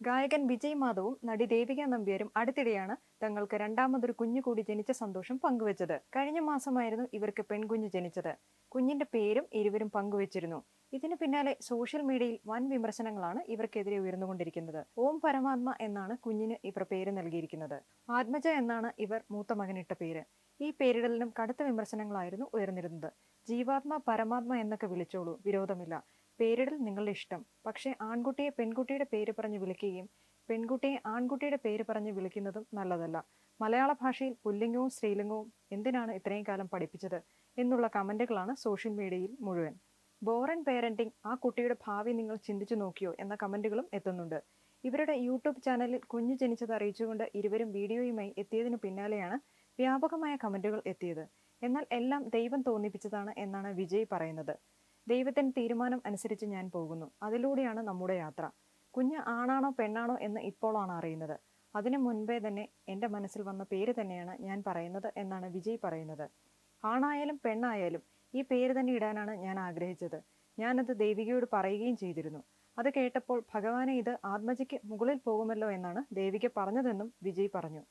ഗായകൻ വിജയ് മാധവും നടി ദേവിക നമ്പ്യാരും അടുത്തിടെയാണ് തങ്ങൾക്ക് രണ്ടാമതൊരു കുഞ്ഞു കൂടി ജനിച്ച സന്തോഷം പങ്കുവച്ചത്. കഴിഞ്ഞ മാസമായിരുന്നു ഇവർക്ക് പെൺകുഞ്ഞ് ജനിച്ചത്. കുഞ്ഞിന്റെ പേരും ഇരുവരും പങ്കുവച്ചിരുന്നു. ഇതിനു പിന്നാലെ സോഷ്യൽ മീഡിയയിൽ വൻ വിമർശനങ്ങളാണ് ഇവർക്കെതിരെ ഉയർന്നുകൊണ്ടിരിക്കുന്നത്. ഓം പരമാത്മ എന്നാണ് കുഞ്ഞിന് ഇവർ പേര് നൽകിയിരിക്കുന്നത്. ആത്മജ എന്നാണ് ഇവർ മൂത്ത മകനിട്ട പേര്. ഈ പേരിടലിനും കടുത്ത വിമർശനങ്ങളായിരുന്നു ഉയർന്നിരുന്നത്. ജീവാത്മ പരമാത്മ എന്നൊക്കെ വിളിച്ചോളൂ. വിരോധമില്ല. പേരിടൽ നിങ്ങളുടെ ഇഷ്ടം. പക്ഷേ ആൺകുട്ടിയെ പെൺകുട്ടിയുടെ പേര് പറഞ്ഞ് വിളിക്കുകയും പെൺകുട്ടിയെ ആൺകുട്ടിയുടെ പേര് പറഞ്ഞ് വിളിക്കുന്നതും നല്ലതല്ല. മലയാള ഭാഷയിൽ പുല്ലിംഗവും സ്ത്രീലിംഗവും എന്തിനാണ് ഇത്രയും കാലം പഠിപ്പിച്ചത് എന്നുള്ള കമന്റുകളാണ് സോഷ്യൽ മീഡിയയിൽ മുഴുവൻ. ബോറൻ പേരന്റിംഗ് ആ കുട്ടിയുടെ ഭാവി നിങ്ങൾ ചിന്തിച്ചു നോക്കിയോ എന്ന കമന്റുകളും എത്തുന്നുണ്ട്. ഇവരുടെ യൂട്യൂബ് ചാനലിൽ കുഞ്ഞു ജനിച്ചത് അറിയിച്ചുകൊണ്ട് ഇരുവരും വീഡിയോയുമായി എത്തിയതിനു പിന്നാലെയാണ് വ്യാപകമായ കമന്റുകൾ എത്തിയത്. എന്നാൽ എല്ലാം ദൈവം തോന്നിപ്പിച്ചതാണ് എന്നാണ് വിജയ് പറയുന്നത്. ദൈവത്തിന്റെ തീരുമാനം അനുസരിച്ച് ഞാൻ പോകുന്നു. അതിലൂടെയാണ് നമ്മുടെ യാത്ര. കുഞ്ഞ് ആണാണോ പെണ്ണാണോ എന്ന് ഇപ്പോഴാണ് അറിയുന്നത്. അതിനു മുൻപേ തന്നെ എന്റെ മനസ്സിൽ വന്ന പേര് തന്നെയാണ് ഞാൻ പറയുന്നത് എന്നാണ് വിജയ് പറയുന്നത്. ആണായാലും പെണ്ണായാലും ഈ പേര് തന്നെ ഇടാനാണ് ഞാൻ ആഗ്രഹിച്ചത്. ഞാനത് ദേവികയോട് പറയുകയും ചെയ്തിരുന്നു. അത് കേട്ടപ്പോൾ ഭഗവാനെ ഇത് ആത്മജിക്ക് മുകളിൽ പോകുമല്ലോ എന്നാണ് ദേവിക പറഞ്ഞതെന്നും വിജയ് പറഞ്ഞു.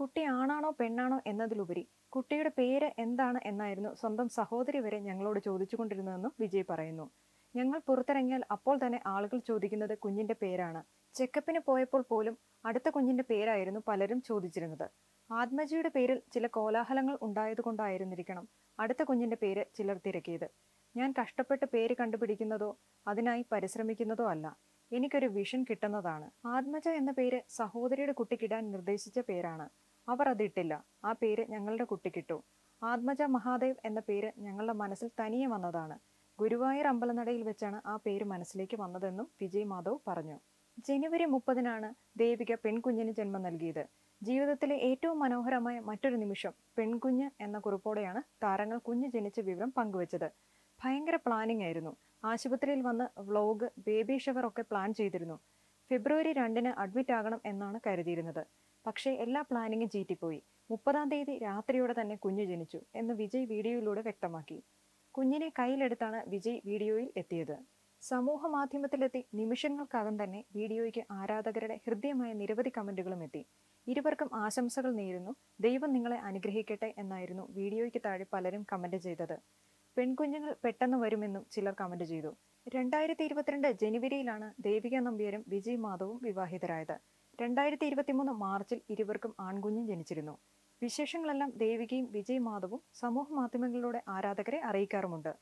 കുട്ടി ആണാണോ പെണ്ണാണോ എന്നതിലുപരി കുട്ടിയുടെ പേര് എന്താണ് എന്നായിരുന്നു സ്വന്തം സഹോദരി വരെ ഞങ്ങളോട് ചോദിച്ചുകൊണ്ടിരുന്നതെന്നും വിജയ് പറയുന്നു. ഞങ്ങൾ പുറത്തിറങ്ങിയാൽ അപ്പോൾ തന്നെ ആളുകൾ ചോദിക്കുന്നത് കുഞ്ഞിന്റെ പേരാണ്. ചെക്കപ്പിന് പോയപ്പോൾ പോലും അടുത്ത കുഞ്ഞിന്റെ പേരായിരുന്നു പലരും ചോദിച്ചിരുന്നത്. ആത്മജിയുടെ പേരിൽ ചില കോലാഹലങ്ങൾ ഉണ്ടായതുകൊണ്ടായിരുന്നിരിക്കണം അടുത്ത കുഞ്ഞിന്റെ പേര് ചിലർ തിരക്കിയത്. ഞാൻ കഷ്ടപ്പെട്ട് പേര് കണ്ടുപിടിക്കുന്നതോ അതിനായി പരിശ്രമിക്കുന്നതോ അല്ല. എനിക്കൊരു വിഷൻ കിട്ടുന്നതാണ്. ആത്മജ എന്ന പേര് സഹോദരിയുടെ കുട്ടിക്കിടാൻ നിർദ്ദേശിച്ച പേരാണ്. അവർ അതിട്ടില്ല ആ പേര് ഞങ്ങളുടെ കുട്ടിക്കിട്ടു. ആത്മജ മഹാദേവ് എന്ന പേര് ഞങ്ങളുടെ മനസ്സിൽ തനിയെ വന്നതാണ്. ഗുരുവായൂർ അമ്പലനടയിൽ വെച്ചാണ് ആ പേര് മനസ്സിലേക്ക് വന്നതെന്നും വിജയ് മാധവ് പറഞ്ഞു. ജനുവരി മുപ്പതിനാണ് ദേവിക പെൺകുഞ്ഞിന് ജന്മം നൽകിയത്. ജീവിതത്തിലെ ഏറ്റവും മനോഹരമായ മറ്റൊരു നിമിഷം പെൺകുഞ്ഞ് എന്ന കുറിപ്പോടെയാണ് താരങ്ങൾ കുഞ്ഞ് ജനിച്ച വിവരം പങ്കുവച്ചത്. ഭയങ്കര പ്ലാനിംഗ് ആയിരുന്നു. ആശുപത്രിയിൽ വന്ന് വ്ലോഗ് ബേബി ഷവർ ഒക്കെ പ്ലാൻ ചെയ്തിരുന്നു. ഫെബ്രുവരി രണ്ടിന് അഡ്മിറ്റ് ആകണം എന്നാണ് കരുതിയിരുന്നത്. പക്ഷേ എല്ലാ പ്ലാനിങ്ങും ചീറ്റിപ്പോയി. മുപ്പതാം തീയതി രാത്രിയോടെ തന്നെ കുഞ്ഞ് ജനിച്ചു എന്ന് വിജയ് വീഡിയോയിലൂടെ വ്യക്തമാക്കി. കുഞ്ഞിനെ കയ്യിലെടുത്താണ് വിജയ് വീഡിയോയിൽ എത്തിയത്. സമൂഹ മാധ്യമത്തിലെത്തി നിമിഷങ്ങൾക്കകം തന്നെ വീഡിയോയ്ക്ക് ആരാധകരുടെ ഹൃദ്യമായ നിരവധി കമന്റുകളും എത്തി. ഇരുവർക്കും ആശംസകൾ നേരുന്നു. ദൈവം നിങ്ങളെ അനുഗ്രഹിക്കട്ടെ എന്നായിരുന്നു വീഡിയോയ്ക്ക് താഴെ പലരും കമന്റ് ചെയ്തത്. പെൺകുഞ്ഞുങ്ങൾ പെട്ടെന്ന് വരുമെന്നും ചിലർ കമന്റ് ചെയ്തു. രണ്ടായിരത്തി ഇരുപത്തിരണ്ട് ജനുവരിയിലാണ് ദേവിക നമ്പ്യരും വിജയ് മാധവും വിവാഹിതരായത്. രണ്ടായിരത്തി ഇരുപത്തിമൂന്ന് മാർച്ചിൽ ഇരുവർക്കും ആൺകുഞ്ഞും ജനിച്ചിരുന്നു. വിശേഷങ്ങളെല്ലാം ദേവികയും വിജയ് മാധവും സമൂഹ മാധ്യമങ്ങളിലൂടെ ആരാധകരെ അറിയിക്കാറുമുണ്ട്.